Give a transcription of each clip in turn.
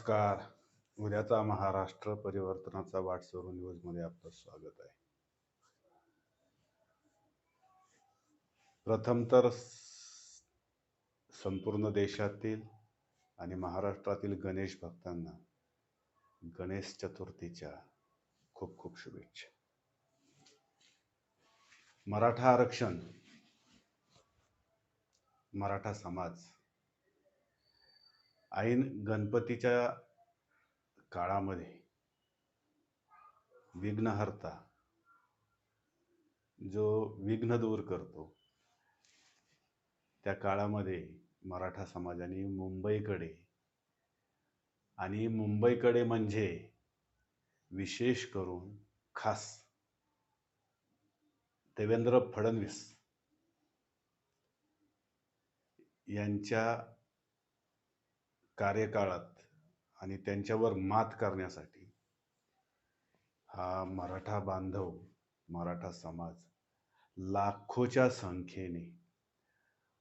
नमस्कार. उद्याचा महाराष्ट्र परिवर्तनाचा वाटसरू न्यूजमध्ये आपलं स्वागत आहे. प्रथम तर संपूर्ण देशातील आणि महाराष्ट्रातील गणेश भक्तांना गणेश चतुर्थीच्या खूप खूप शुभेच्छा. मराठा आरक्षण मराठा समाज ऐन गणपतीच्या काळामध्ये विघ्नहर्ता जो विघ्न दूर करतो त्या काळामध्ये मराठा समाजाने मुंबईकडे आणि मुंबईकडे म्हणजे विशेष करून खास देवेंद्र फडणवीस यांच्या कार्यकाळात आणि त्यांच्यावर मात करण्यासाठी हा मराठा बांधव मराठा समाज लाखोच्या संख्येने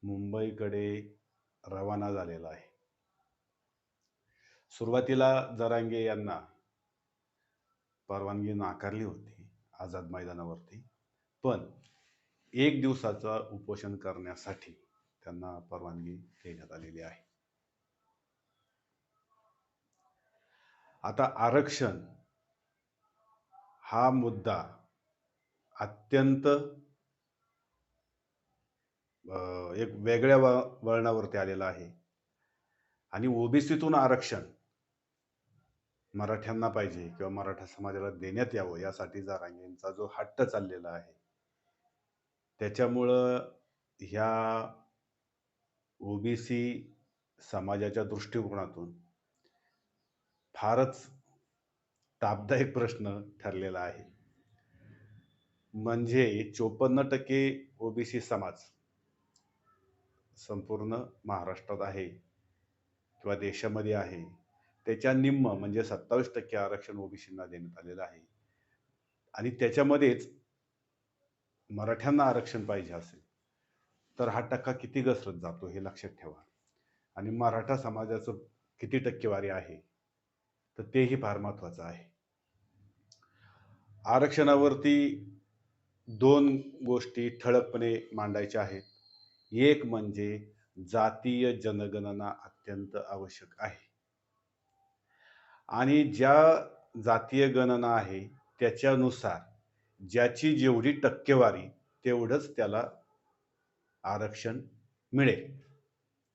मुंबईकडे रवाना झालेला आहे. सुरुवातीला जरांगे यांना परवानगी नाकारली होती आझाद मैदानावरती पण एक दिवसाचा उपोषण करण्यासाठी त्यांना परवानगी देण्यात आलेली आहे. आता आरक्षण हा मुद्दा अत्यंत एक वेगळ्या व- वळणावरती आलेला आहे. आणि ओबीसीतून आरक्षण मराठ्यांना पाहिजे किंवा मराठा समाजाला देण्यात यावं यासाठी जारांगेंचा जो हट्ट चाललेला आहे. त्याच्यामुळं ह्या ओबीसी समाजाच्या दृष्टिकोनातून फारच तापदायक प्रश्न ठरलेला आहे. म्हणजे चोपन्न टक्के ओबीसी समाज संपूर्ण महाराष्ट्रात आहे किंवा देशामध्ये आहे. त्याच्या निम्म म्हणजे सत्तावीस टक्के आरक्षण ओबीसींना देण्यात आलेलं आहे. आणि त्याच्यामध्येच मराठ्यांना आरक्षण पाहिजे असेल तर हा टक्का किती घसरत जातो हे लक्षात ठेवा. आणि मराठा समाजाचं किती टक्केवारी आहे? तर तेही फार महत्वाचं आहे. आरक्षणावरती दोन गोष्टी ठळकपणे मांडायच्या आहेत. एक म्हणजे जातीय जनगणना अत्यंत आवश्यक आहे. आणि ज्या जातीय गणना आहे त्याच्यानुसार ज्याची जेवढी टक्केवारी तेवढंच त्याला आरक्षण मिळेल.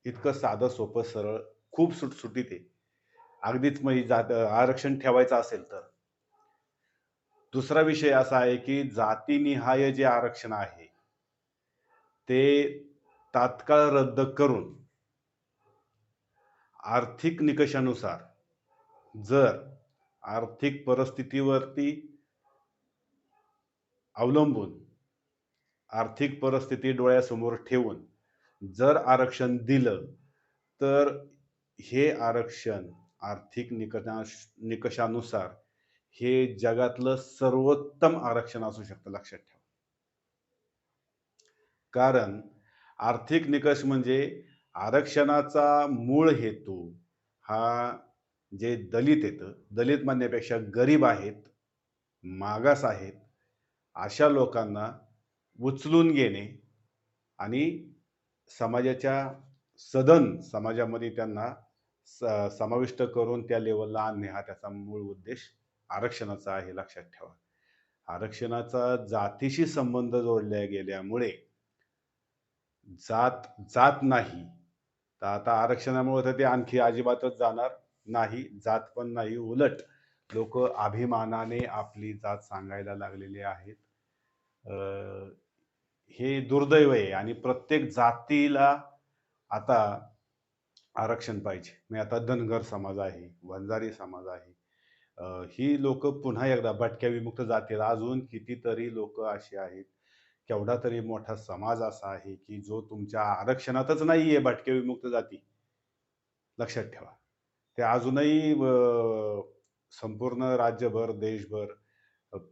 इतकं साधं सोपं सरळ खूप सुटसुटीत आहे. अगदीच मग जात आरक्षण ठेवायचं असेल तर. दुसरा विषय असा आहे की जातीनिहाय जे आरक्षण आहे ते तात्काळ रद्द करून आर्थिक निकषानुसार जर आर्थिक परिस्थितीवरती अवलंबून आर्थिक परिस्थिती डोळ्यासमोर ठेवून जर आरक्षण दिलं तर हे आरक्षण आर्थिक निकषा निकषानुसार हे जगातलं सर्वोत्तम आरक्षण असू शकतं लक्षात ठेवा. कारण आर्थिक निकष म्हणजे आरक्षणाचा मूळ हेतू हा जे दलित येतं दलित म्हणण्यापेक्षा गरीब आहेत मागास आहेत अशा लोकांना उचलून घेणे आणि समाजाच्या सदन समाजामध्ये त्यांना स समाविष्ट करून त्या लेवलला आणणे हा त्याचा मूळ उद्देश आरक्षणाचा आहे लक्षात ठेवा. आरक्षणाचा जातीशी संबंध जोडल्या गेल्यामुळे जात जात नाही. तर आता आरक्षणामुळे तर ते आणखी अजिबातच जाणार नाही जात पण नाही. उलट लोक अभिमानाने आपली जात सांगायला लागलेले आहेत. हे दुर्दैव आहे आणि प्रत्येक जातीला आता आरक्षण पाहिजे. मी आता धनगर समाज आहे वंजारी समाज आहे. ही लोक पुन्हा एकदा भटक्या विमुक्त जातील. अजून कितीतरी लोक अशी आहेत. केवढा तरी मोठा समाज असा आहे की जो तुमच्या आरक्षणातच नाही आहे भटक्या विमुक्त जाती. लक्षात ठेवा. ते अजूनही संपूर्ण राज्यभर देशभर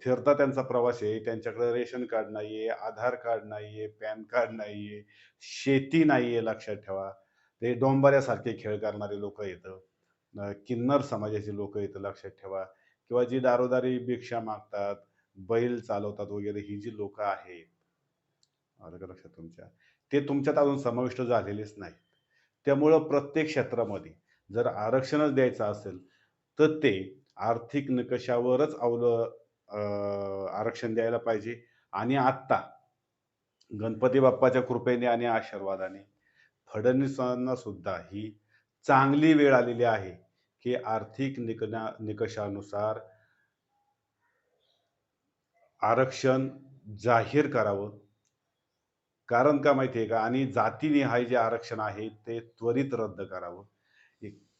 फिरता त्यांचा प्रवास आहे. त्यांच्याकडे रेशन कार्ड नाहीये आधार कार्ड नाहीये पॅन कार्ड नाहीये शेती नाहीये लक्षात ठेवा. ते डोंबाऱ्यासारखे खेळ करणारे लोक येतं. किन्नर समाजाची लोक येतं लक्षात ठेवा. किंवा जी दारोदारी भिक्षा मागतात बैल चालवतात वगैरे ही जी लोक आहेत. लक्षात तुमच्या? ते तुमच्यात अजून समाविष्ट झालेलेच नाही त्यामुळं प्रत्येक क्षेत्रामध्ये जर आरक्षणच द्यायचं असेल तर ते आर्थिक निकषावरच अवल आरक्षण द्यायला पाहिजे. आणि आत्ता गणपती बाप्पाच्या कृपेने आणि आशीर्वादाने फडणवीसांना सुद्धा ही चांगली वेळ आलेली आहे की आर्थिक निकना निकषानुसार आरक्षण जाहीर करावं. कारण का माहिती आहे का? आणि जातीनिहाय जे आरक्षण आहे ते त्वरित रद्द करावं.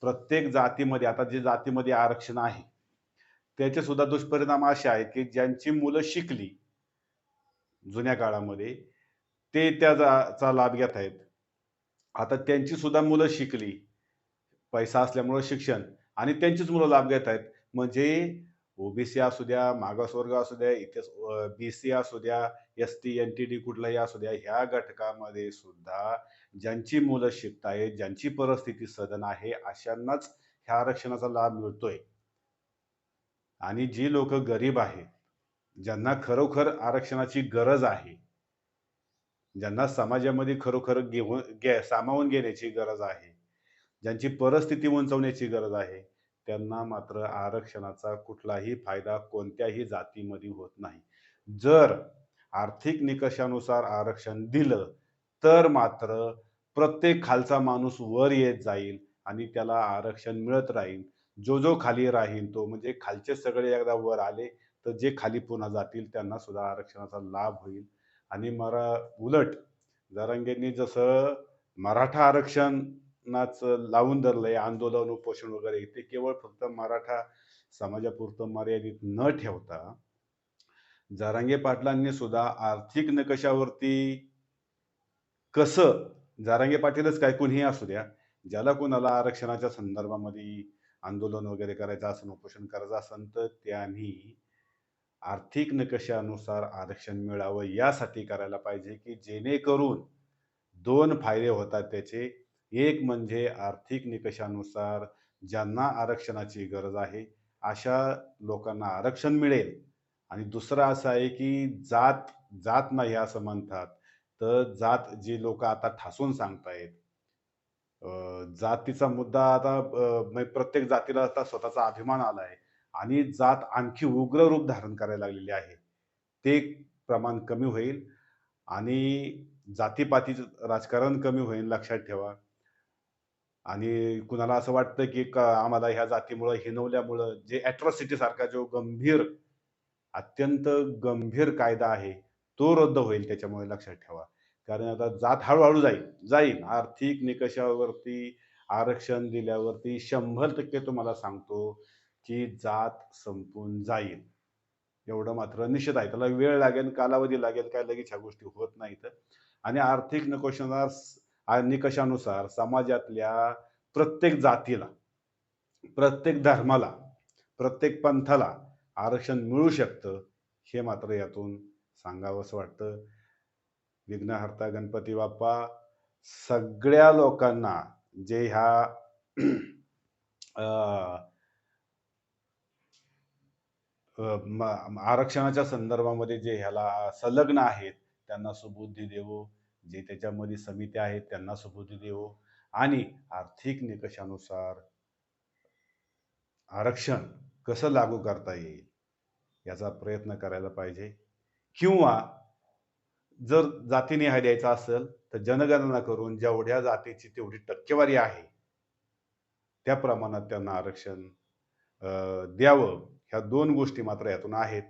प्रत्येक जातीमध्ये आता जे जातीमध्ये आरक्षण आहे त्याचे सुद्धा दुष्परिणाम असे आहेत की ज्यांची मुलं शिकली जुन्या काळामध्ये ते त्या जा- चा लाभ घेत आहेत. आता त्यांची सुद्धा मुलं शिकली. पैसा असल्यामुळं शिक्षण. आणि त्यांचीच मुलं लाभ घेत आहेत. म्हणजे ओबीसी असू द्या मागासवर्ग असू द्या इथे बी सी असू द्या S T N T D कुठलाही असू द्या ह्या घटकामध्ये सुद्धा ज्यांची मुलं शिकतायत ज्यांची परिस्थिती सदन आहे अशांनाच ह्या आरक्षणाचा लाभ मिळतोय. आणि जी लोक गरीब आहेत ज्यांना खरोखर आरक्षणाची गरज आहे ज्यांना समाजामध्ये खरोखर घेऊन घे सामावून घेण्याची गरज आहे ज्यांची परिस्थिती उंचवण्याची गरज आहे त्यांना मात्र आरक्षणाचा कुठलाही फायदा कोणत्याही जातीमध्ये होत नाही. जर आर्थिक निकषानुसार आरक्षण दिलं तर मात्र प्रत्येक खालचा माणूस वर येत जाईल आणि त्याला आरक्षण मिळत राहील. जो जो खाली राहील तो म्हणजे खालचे सगळे एकदा वर आले तर जे खाली पुन्हा जातील त्यांना सुद्धा आरक्षणाचा लाभ होईल. आणि मरा उलट जरांगेंनी जसं मराठा आरक्षणाचं लावून धरलंय आंदोलन उपोषण वगैरे ते केवळ फक्त मराठा समाजापुरतं मर्यादित न ठेवता जारांगे पाटलांनी सुद्धा आर्थिक निकषावरती कसं जारांगे पाटीलच काय कुणीही असू द्या ज्याला कोणाला आरक्षणाच्या संदर्भामध्ये आंदोलन वगैरे करायचं असेल उपोषण करायचं असेल तर त्यांनी आर्थिक निकषानुसार आरक्षण मिळावं यासाठी करायला पाहिजे की जेणेकरून दोन फायदे होतात त्याचे. एक म्हणजे आर्थिक निकषानुसार ज्यांना आरक्षणाची गरज आहे अशा लोकांना आरक्षण मिळेल. आणि दुसरं असं आहे की जात जात नाही असं म्हणतात. तर जात जी लोक आता ठासून सांगतायत जातीचा मुद्दा आता म्हणजे प्रत्येक जातीला आता स्वतःचा अभिमान आला आहे आणि जात आणखी उग्र रूप धारण करायला लागलेली आहे. ते प्रमाण कमी होईल आणि जातीपातीचं राजकारण कमी होईल लक्षात ठेवा. आणि कुणाला असं वाटतं की आम्हाला ह्या जातीमुळं हिनवल्यामुळं जे अॅट्रॉसिटी सारखा जो गंभीर अत्यंत गंभीर कायदा आहे तो रद्द होईल त्याच्यामुळे लक्षात ठेवा. कारण आता जात हळूहळू जाईल जाईल. आर्थिक निकषावरती आरक्षण दिल्यावरती शंभर टक्के तुम्हाला सांगतो ची जात संपून जाईल. एवढं मात्र निश्चित आहे. त्याला वेळ लागेल कालावधी लागेल काय लगेच ह्या गोष्टी होत नाहीत. आणि आर्थिक निकषानुसार निकषानुसार समाजातल्या प्रत्येक जातीला प्रत्येक धर्माला प्रत्येक पंथाला आरक्षण मिळू शकतं हे मात्र यातून सांगावंसं वाटतं. विघ्नहर्ता गणपती बाप्पा सगळ्या लोकांना जे ह्या आरक्षणाच्या संदर्भामध्ये जे ह्याला संलग्न आहेत त्यांना सुबुद्धी देवो. जे त्याच्यामध्ये समित्या आहेत त्यांना सुबुद्धी देवो. आणि आर्थिक निकषानुसार आरक्षण कसं लागू करता येईल याचा प्रयत्न करायला पाहिजे. किंवा जर जातीनिहाय द्यायचा असेल तर जनगणना करून जेवढ्या जातीची तेवढी टक्केवारी आहे त्या प्रमाणात त्यांना आरक्षण द्यावं. ह्या दोन गोष्टी मात्र यातून आहेत.